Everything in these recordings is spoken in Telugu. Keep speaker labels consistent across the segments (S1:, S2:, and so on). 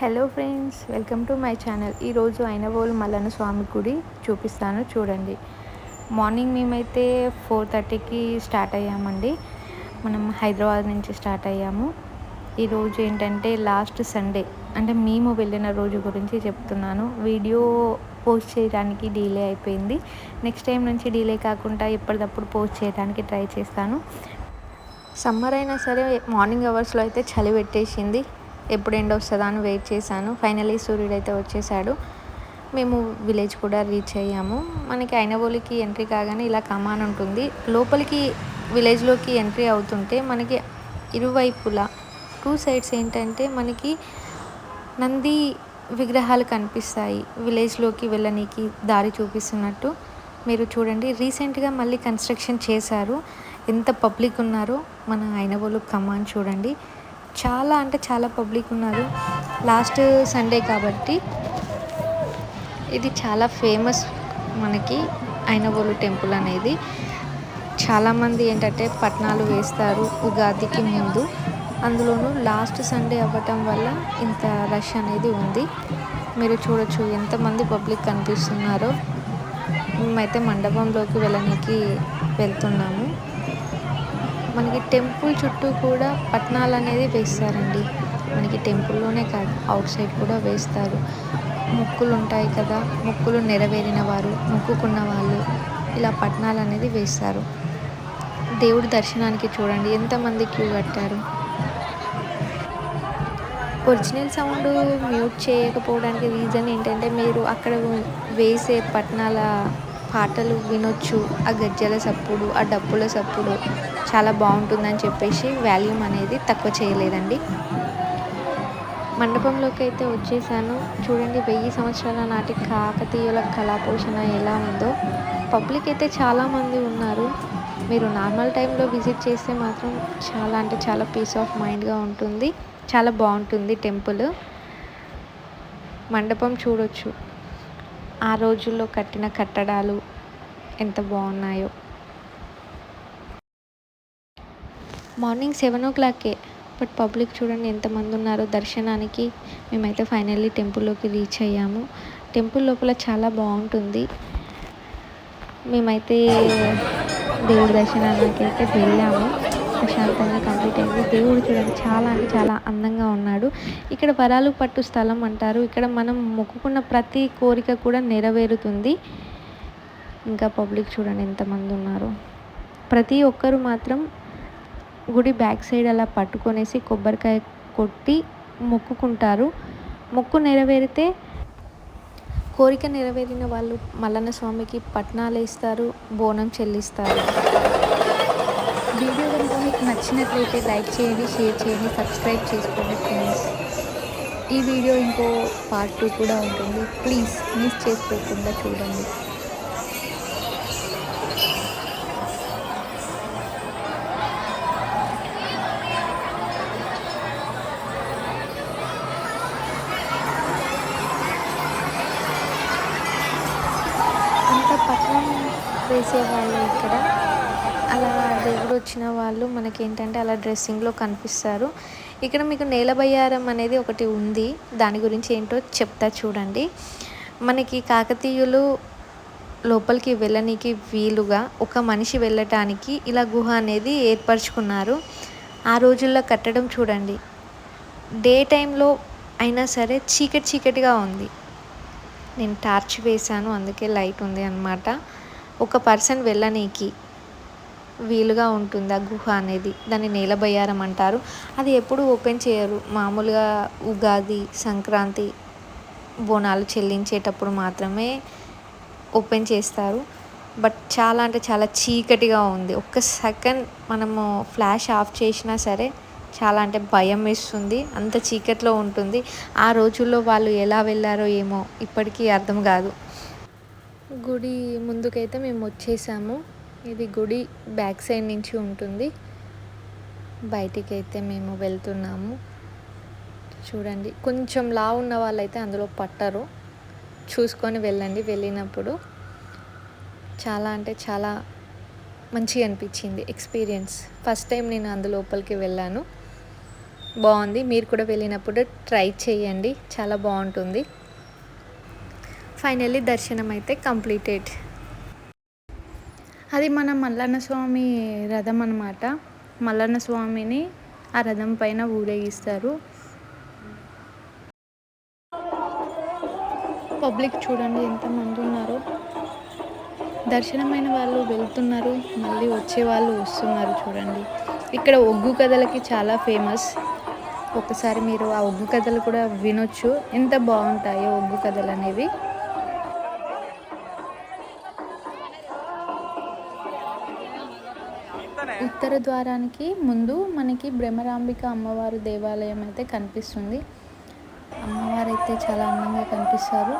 S1: Hello friends welcome to my channel ఈరోజు అయినవోలు మల్లన్న స్వామి గుడి చూపిస్తాను చూడండి. మార్నింగ్ మేమైతే ఫోర్ థర్టీకి స్టార్ట్ అయ్యామండి. మనం హైదరాబాద్ నుంచి స్టార్ట్ అయ్యాము. ఈరోజు ఏంటంటే లాస్ట్ సండే అంటే మేము వెళ్ళిన రోజు గురించి చెప్తున్నాను. వీడియో పోస్ట్ చేయడానికి డిలే అయిపోయింది. నెక్స్ట్ టైం నుంచి డిలే కాకుండా ఎప్పటికప్పుడు పోస్ట్ చేయడానికి ట్రై చేస్తాను. సమ్మర్ అయినా సరే మార్నింగ్ అవర్స్లో అయితే చలి పెట్టేసింది. ఎప్పుడు ఎండ్ వస్తుందా అని వెయిట్ చేశాను. ఫైనలీ సూర్యుడు అయితే వచ్చేసాడు. మేము విలేజ్ కూడా రీచ్ అయ్యాము. మనకి అయినవోలికి ఎంట్రీ కాగానే ఇలా కమాన్ ఉంటుంది. లోపలికి విలేజ్లోకి ఎంట్రీ అవుతుంటే మనకి ఇరువైపులా టూ సైడ్స్ ఏంటంటే మనకి నంది విగ్రహాలు కనిపిస్తాయి. విలేజ్లోకి వెళ్ళనీకి దారి చూపిస్తున్నట్టు మీరు చూడండి. రీసెంట్గా మళ్ళీ కన్స్ట్రక్షన్ చేశారు. ఎంత పబ్లిక్ ఉన్నారో మన అయినవోలు కమాన్ చూడండి. చాలా అంటే చాలా పబ్లిక్ ఉన్నారు. లాస్ట్ సండే కాబట్టి ఇది చాలా ఫేమస్ మనకి అయినవోలు టెంపుల్ అనేది. చాలామంది ఏంటంటే పట్నాలు వేస్తారు ఉగాదికి ముందు. అందులోనూ లాస్ట్ సండే అవ్వటం వల్ల ఇంత రష్ అనేది ఉంది. మీరు చూడొచ్చు ఎంతమంది పబ్లిక్ కనిపిస్తున్నారో. మేమైతే మండపంలోకి వెళ్ళడానికి వెళ్తున్నాము. మనకి టెంపుల్ చుట్టూ కూడా పట్నాలు అనేది వేస్తారండి. మనకి టెంపుల్లోనే కాదు అవుట్ సైడ్ కూడా వేస్తారు. మొక్కులు ఉంటాయి కదా మొక్కులు నెరవేరిన వారు మొక్కుకున్న వాళ్ళు ఇలా పట్నాలు అనేది వేస్తారు. దేవుడి దర్శనానికి చూడండి ఎంతమంది క్యూ కట్టారు? ఒరిజినల్ సౌండ్ మ్యూట్ చేయకపోవడానికి రీజన్ ఏంటంటే మీరు అక్కడ వేసే పట్నాల పాటలు వినొచ్చు ఆ గజ్జల సప్పుడు ఆ డప్పుల సప్పుడు చాలా బాగుంటుందని చెప్పేసి వాల్యూమ్ అనేది తక్కువ చేయలేదండి. మండపంలోకి అయితే వచ్చేసాను. చూడండి వెయ్యి సంవత్సరాల నాటి కాకతీయుల కళాపోషణ ఎలా ఉందో. పబ్లిక్ అయితే చాలామంది ఉన్నారు. మీరు నార్మల్ టైంలో విజిట్ చేస్తే మాత్రం చాలా అంటే చాలా పీస్ ఆఫ్ మైండ్గా ఉంటుంది. చాలా బాగుంటుంది టెంపుల్. మండపం చూడొచ్చు. ఆ రోజుల్లో కట్టిన కట్టడాలు ఎంత బాగున్నాయో. మార్నింగ్ సెవెన్ ఓ క్లాకే బట్ పబ్లిక్ చూడండి ఎంతమంది ఉన్నారో. దర్శనానికి మేమైతే ఫైనల్లీ టెంపుల్లోకి రీచ్ అయ్యాము. టెంపుల్ లోపల చాలా బాగుంటుంది. మేమైతే దేవుడి దర్శనానికి అయితే వెళ్ళాము. ప్రశాంతంగా కంప్లీట్ అయింది. దేవుడు చూడండి చాలా అంటే చాలా అందంగా ఉన్నాడు. ఇక్కడ వరాలు పట్టు స్థలం అంటారు. ఇక్కడ మనం మొక్కుకున్న ప్రతి కోరిక కూడా నెరవేరుతుంది. ఇంకా పబ్లిక్ చూడండి ఎంతమంది ఉన్నారు. ప్రతి ఒక్కరు మాత్రం గుడి బ్యాక్ సైడ్ అలా పట్టుకొనేసి కొబ్బరికాయ కొట్టి మొక్కుకుంటారు. మొక్కు నెరవేరితే కోరిక నెరవేరిన వాళ్ళు మల్లన్న స్వామికి పట్నాలు వేస్తారు బోనం చెల్లిస్తారు. వీడియో నచ్చినట్లయితే లైక్ చేయండి షేర్ చేయండి సబ్స్క్రైబ్ చేసుకోండి ఫ్రెండ్స్. ఈ వీడియో ఇంకో పార్ట్ టూ కూడా ఉంటుంది. ప్లీజ్ మిస్ చేసుకోకుండా చూడండి. అంత పట్నం వేసేవాళ్ళు ఇక్కడ. అలా దేవుడు వచ్చిన వాళ్ళు మనకేంటంటే అలా డ్రెస్సింగ్లో కనిపిస్తారు. ఇక్కడ మీకు నేల బయ్యారం అనేది ఒకటి ఉంది. దాని గురించి ఏంటో చెప్తా చూడండి. మనకి కాకతీయులు లోపలికి వెళ్ళనీకి వీలుగా ఒక మనిషి వెళ్ళటానికి ఇలా గుహ అనేది ఏర్పరచుకున్నారు. ఆ రోజుల్లో కట్టడం చూడండి. డే టైంలో అయినా సరే చీకటి చీకటిగా ఉంది. నేను టార్చ్ వేశాను అందుకే లైట్ ఉంది అనమాట ఒక పర్సన్ వెళ్ళనీకి వీలుగా ఉంటుంది ఆ గుహ అనేది. దాన్ని నేల బయ్యారం అంటారు. అది ఎప్పుడు ఓపెన్ చేయరు. మామూలుగా ఉగాది సంక్రాంతి బోనాలు చెల్లించేటప్పుడు మాత్రమే ఓపెన్ చేస్తారు. బట్ చాలా అంటే చాలా చీకటిగా ఉంది. ఒక్క సెకండ్ మనము ఫ్లాష్ ఆఫ్ చేసినా సరే చాలా అంటే భయం వేస్తుంది. అంత చీకట్లో ఉంటుంది. ఆ రోజుల్లో వాళ్ళు ఎలా వెళ్ళారో ఏమో ఇప్పటికీ అర్థం కాదు. గుడి ముందుకైతే మేము వచ్చేసాము. ఇది గుడి బ్యాక్ సైడ్ నుంచి ఉంటుంది. బయటికి అయితే మేము వెళ్తున్నాము. చూడండి కొంచెం లా ఉన్న వాళ్ళైతే అందులో పట్టరు. చూసుకొని వెళ్ళండి. వెళ్ళినప్పుడు చాలా అంటే చాలా మంచిగా అనిపించింది ఎక్స్పీరియన్స్. ఫస్ట్ టైం నేను అందులోపలికి వెళ్ళాను.
S2: బాగుంది. మీరు కూడా వెళ్ళినప్పుడు ట్రై చేయండి. చాలా బాగుంటుంది. ఫైనల్లీ దర్శనం అయితే కంప్లీటెడ్ అది మన మల్లన్న స్వామి రథం అనమాట మల్లన్న స్వామిని ఆ రథం పైన ఊరేగిస్తారు. పబ్లిక్ చూడండి ఎంతమంది ఉన్నారు. దర్శనమైన వాళ్ళు వెళ్తున్నారు మళ్ళీ వచ్చే వాళ్ళు వస్తున్నారు చూడండి. ఇక్కడ ఒగ్గు కథలకి చాలా ఫేమస్. ఒకసారి మీరు ఆ ఒగ్గు కథలు కూడా వినొచ్చు. ఎంత బాగుంటాయో ఒగ్గు కథలు అనేవి. ఉత్తర ద్వారానికి ముందు మనకి భ్రమరాంబిక అమ్మవారు దేవాలయం అయితే కనిపిస్తుంది. అమ్మవారు అయితే చాలా అందంగా కనిపిస్తారు.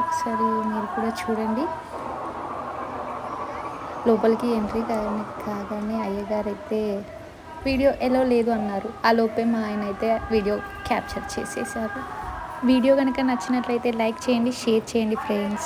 S2: ఒకసారి మీరు కూడా చూడండి. లోపలికి ఎంట్రీ కాగానే కాగానే అయ్యగారు అయితే వీడియో ఎలా లేదు అన్నారు. ఆ లోపే మా ఆయన అయితే వీడియో క్యాప్చర్ చేసేసారు. వీడియో కనుక నచ్చినట్లయితే లైక్ చేయండి షేర్ చేయండి ఫ్రెండ్స్.